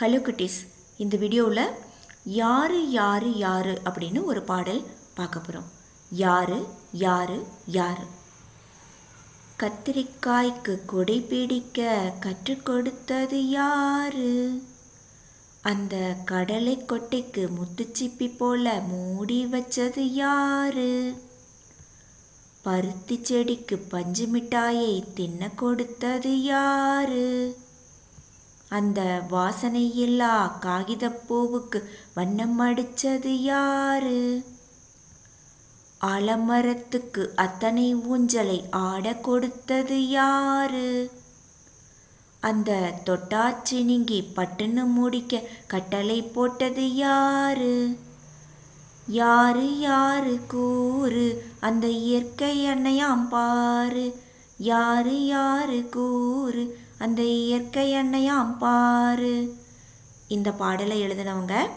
Hello குட்டீஸ் இந்த வீடியோவில் யாரு யாரு யாரு அப்படின்னு ஒரு பாடல் பார்க்க போகிறோம் யாரு யாரு யாரு? கத்திரிக்காய்க்கு கொடை பிடிக்க கற்றுக் கொடுத்தது யாரு? அந்த கடலை கொட்டைக்கு முத்துச்சிப்பி போல மூடி வச்சது யாரு? பருத்தி செடிக்கு பஞ்சு மிட்டாயை தின்ன கொடுத்தது யாரு? அந்த வாசனையில்லா காகிதப்பூவுக்கு வண்ணம் அடிச்சது யாரு? ஆலமரத்துக்கு அத்தனை ஊஞ்சலை ஆட கொடுத்தது யாரு? அந்த தொட்டாச்சி நீங்கி பட்டுன்னு முடிக்க கட்டளை போட்டது யாரு? யாரு யாரு கூறு? அந்த இயற்கை அன்னையாம் பாரு. யாரு யாரு கூறு? அந்த இயற்கை அன்னையாம் பாரு. இந்த பாடலை எழுதினவங்க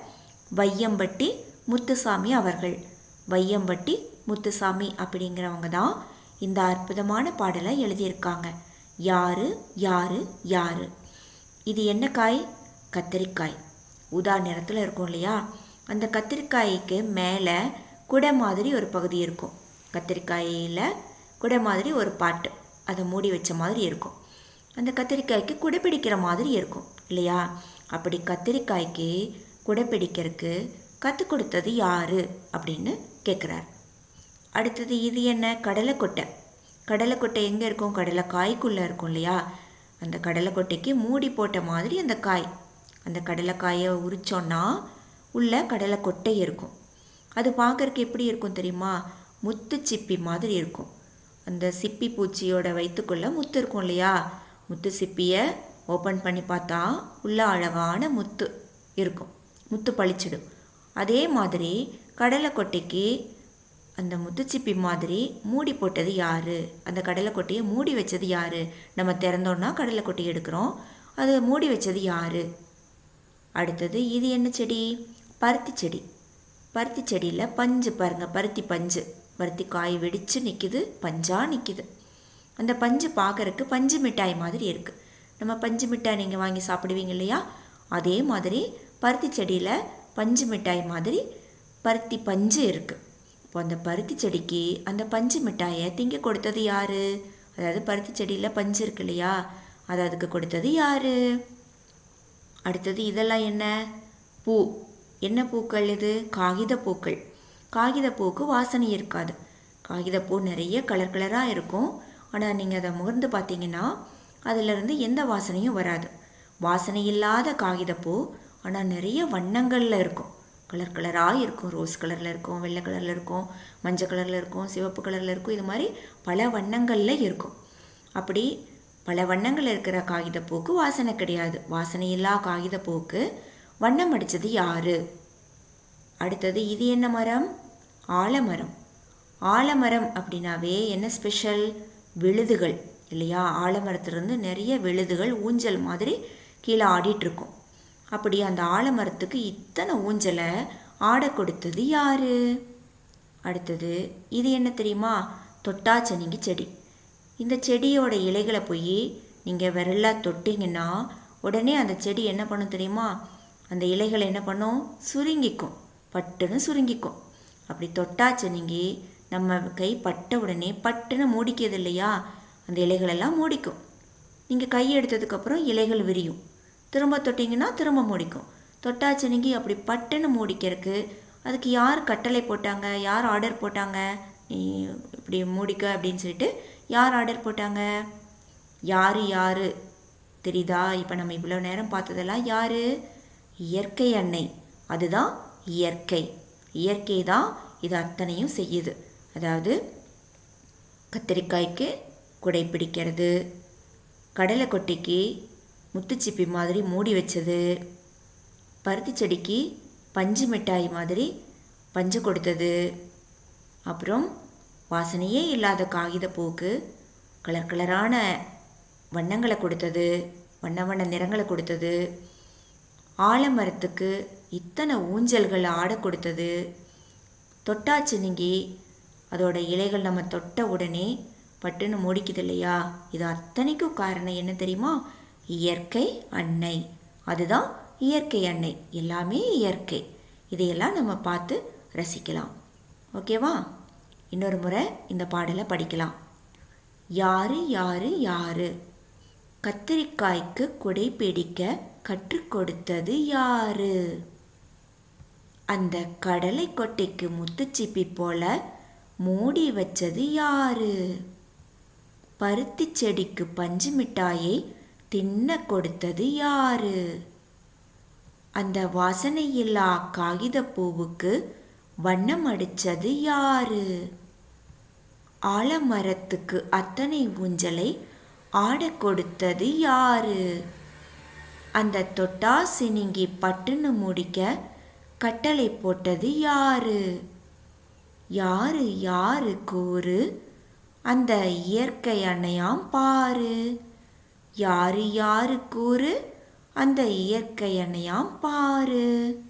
வையம்பட்டி முத்துசாமி அவர்கள். வையம்பட்டி முத்துசாமி அப்படிங்கிறவங்க தான் இந்த அற்புதமான பாடலை எழுதியிருக்காங்க. யாரு யாரு யாரு? இது என்ன காய்? கத்திரிக்காய். உதா நிறத்தில் இருக்கும் இல்லையா? அந்த கத்திரிக்காய்க்கு மேலே குடை மாதிரி ஒரு பகுதி இருக்கும். கத்திரிக்காயில் குடை மாதிரி ஒரு பாட்டு. அதை மூடி வச்ச மாதிரி இருக்கும். அந்த கத்திரிக்காய்க்கு குடை பிடிக்கிற மாதிரி இருக்கும் இல்லையா? அப்படி கத்திரிக்காய்க்கு குடை பிடிக்கிறதுக்கு கற்றுக் கொடுத்தது யார் அப்படின்னு கேட்குறார். அடுத்தது இது என்ன? கடலைக்கொட்டை. கடலைக்கொட்டை எங்கே இருக்கும்? கடலைக்காய்க்குள்ளே இருக்கும் இல்லையா? அந்த கடலைக்கொட்டைக்கு மூடி போட்ட மாதிரி அந்த காய். அந்த கடலைக்காயை உரிச்சோன்னா உள்ள கடலைக்கொட்டை இருக்கும். அது பார்க்கறக்கு எப்படி இருக்கும் தெரியுமா? முத்து சிப்பி மாதிரி இருக்கும். அந்த சிப்பி பூச்சியோட வயிற்றுக்குள்ளே முத்து இருக்கும் இல்லையா? முத்து சிப்பியை ஓப்பன் பண்ணி பார்த்தா உள்ள அழகான முத்து இருக்கும். முத்து பளிச்சிடும். அதே மாதிரி கடலைக்கொட்டைக்கு அந்த முத்துச்சிப்பி மாதிரி மூடி போட்டது யார்? அந்த கடலைக்கொட்டையை மூடி வச்சது யார்? நம்ம திறந்தோன்னா கடலைக்கொட்டையை எடுக்கிறோம். அதை மூடி வச்சது யார்? அடுத்தது இது என்ன செடி? பருத்தி செடி. பருத்தி செடியில் பஞ்சு பாருங்கள் பருத்தி பஞ்சு. பருத்தி காய் வெடித்து நிற்கிது பஞ்சாக நிற்கிது அந்த பஞ்சு பார்க்கறக்கு பஞ்சு மிட்டாய் மாதிரி இருக்குது நம்ம பஞ்சு மிட்டாய் நீங்கள் வாங்கி சாப்பிடுவீங்க இல்லையா? அதே மாதிரி பருத்தி செடியில் பஞ்சு மிட்டாய் மாதிரி பருத்தி பஞ்சு இருக்குது இப்போ அந்த பருத்தி செடிக்கு அந்த பஞ்சு மிட்டாயை திங்க கொடுத்தது யார்? அதாவது பருத்தி செடியில் பஞ்சு இருக்கு இல்லையா? அதை அதுக்கு கொடுத்தது யார்? அடுத்தது இதெல்லாம் என்ன? பூ. என்ன பூக்கள் இது? காகித பூக்கள். காகித பூக்கு வாசனை இருக்காது. காகிதப்பூ நிறைய கலர் கலராக இருக்கும். ஆனால் நீங்கள் அதை முகர்ந்து பார்த்தீங்கன்னா அதிலிருந்து எந்த வாசனையும் வராது. வாசனை இல்லாத காகிதப்பூ ஆனால் நிறைய வண்ணங்களில் இருக்கும். கலர் கலராக இருக்கும். ரோஸ் கலரில் இருக்கும் வெள்ளை கலரில் இருக்கும் மஞ்சள் கலரில் இருக்கும் சிவப்பு கலரில் இருக்கும். இது மாதிரி பல வண்ணங்களில் இருக்கும். அப்படி பல வண்ணங்கள் இருக்கிற காகிதப்பூக்கு வாசனை கிடையாது. வாசனை இல்லா காகிதப்பூக்கு வண்ணம் அடித்தது யாரு? அடுத்தது இது என்ன மரம்? ஆலமரம். ஆலமரம் அப்படின்னாவே என்ன ஸ்பெஷல் விழுதுகள் இல்லையா? ஆலமரத்துலேருந்து நிறைய விழுதுகள் ஊஞ்சல் மாதிரி கீழே ஆடிட்டுருக்கும். அப்படி அந்த ஆலமரத்துக்கு இத்தனை ஊஞ்சலை ஆட கொடுத்தது யாரு? அடுத்தது இது என்ன தெரியுமா? தொட்டாச்சனிங்கி செடி. இந்த செடியோட இலைகளை போய் நீங்கள் விரலாக தொட்டிங்கன்னா உடனே அந்த செடி என்ன பண்ணும் தெரியுமா? அந்த இலைகளை என்ன பண்ணும்? சுருங்கிக்கும். பட்டுன்னு சுருங்கிக்கும். அப்படி தொட்டாச்சனிங்கி நம்ம கை பட்ட உடனே பட்டுன்னு மூடிக்கிறது இல்லையா அந்த இலைகளெல்லாம் மூடிக்கும். நீங்கள் கை எடுத்ததுக்கப்புறம் இலைகள் விரியும். திரும்ப தொட்டிங்கன்னா திரும்ப மூடிக்கும். தொட்டாச்சனிங்கி அப்படி பட்டுன்னு மூடிக்கிறதுக்கு அதுக்கு யார் கட்டளை போட்டாங்க? யார் ஆர்டர் போட்டாங்க? நீ இப்படி மூடிக்க அப்படின்னு சொல்லிட்டு யார் ஆர்டர் போட்டாங்க? யார் யார்? தெரியுதா? இப்போ நம்ம இவ்வளோ நேரம் பார்த்ததெல்லாம் யார்? இயற்கை அன்னை. அதுதான் இயற்கை. இயற்கை தான் இது அத்தனையும் செய்யுது. அதாவது கத்திரிக்காய்க்கு குடை பிடிக்கிறது கடலை கொட்டிக்கு முத்துச்சிப்பி மாதிரி மூடி வச்சது பருத்தி செடிக்கு பஞ்சு மிட்டாய் மாதிரி பஞ்சு கொடுத்தது. அப்புறம் வாசனையே இல்லாத காகித பூக்கு கலர் கலரான வண்ணங்களை கொடுத்தது வண்ண வண்ண நிறங்களை கொடுத்தது. ஆலமரத்துக்கு இத்தனை ஊஞ்சல்கள் ஆட கொடுத்தது. தொட்டாச்சினுங்கி அதோட இலைகள் நம்ம தொட்ட உடனே பட்டுன்னு மூடிக்குது இல்லையா இது அத்தனைக்கும் காரணம் என்ன தெரியுமா? இயற்கை அன்னை. அதுதான் இயற்கை அன்னை. எல்லாமே இயற்கை. இதையெல்லாம் நம்ம பார்த்து ரசிக்கலாம். ஓகேவா? இன்னொரு முறை இந்த பாடலை படிக்கலாம். யாரு யாரு யாரு? கத்திரிக்காய்க்கு குடை பிடிக்க கற்றுக் கொடுத்தது யாரு? அந்த கடலை கொட்டைக்கு முத்துச்சிப்பி போல மூடி வச்சது யாரு? பருத்தி செடிக்கு பஞ்சு மிட்டாயை தின்ன கொடுத்தது யாரு? அந்த வாசனையில்லா காகித பூவுக்கு வண்ணம் அடிச்சது யாரு? ஆலமரத்துக்கு அத்தனை ஊஞ்சலை ஆட கொடுத்தது யாரு? அந்த தொட்டா சினிங்கி பட்டுன்னு முடிக்க கட்டளை போட்டது யாரு? யாரு யாரு கூறு? அந்த இயற்கை அன்னையாம் பாரு. யாரு யாரு கூறு? அந்த இயற்கை அன்னையாம் பாரு.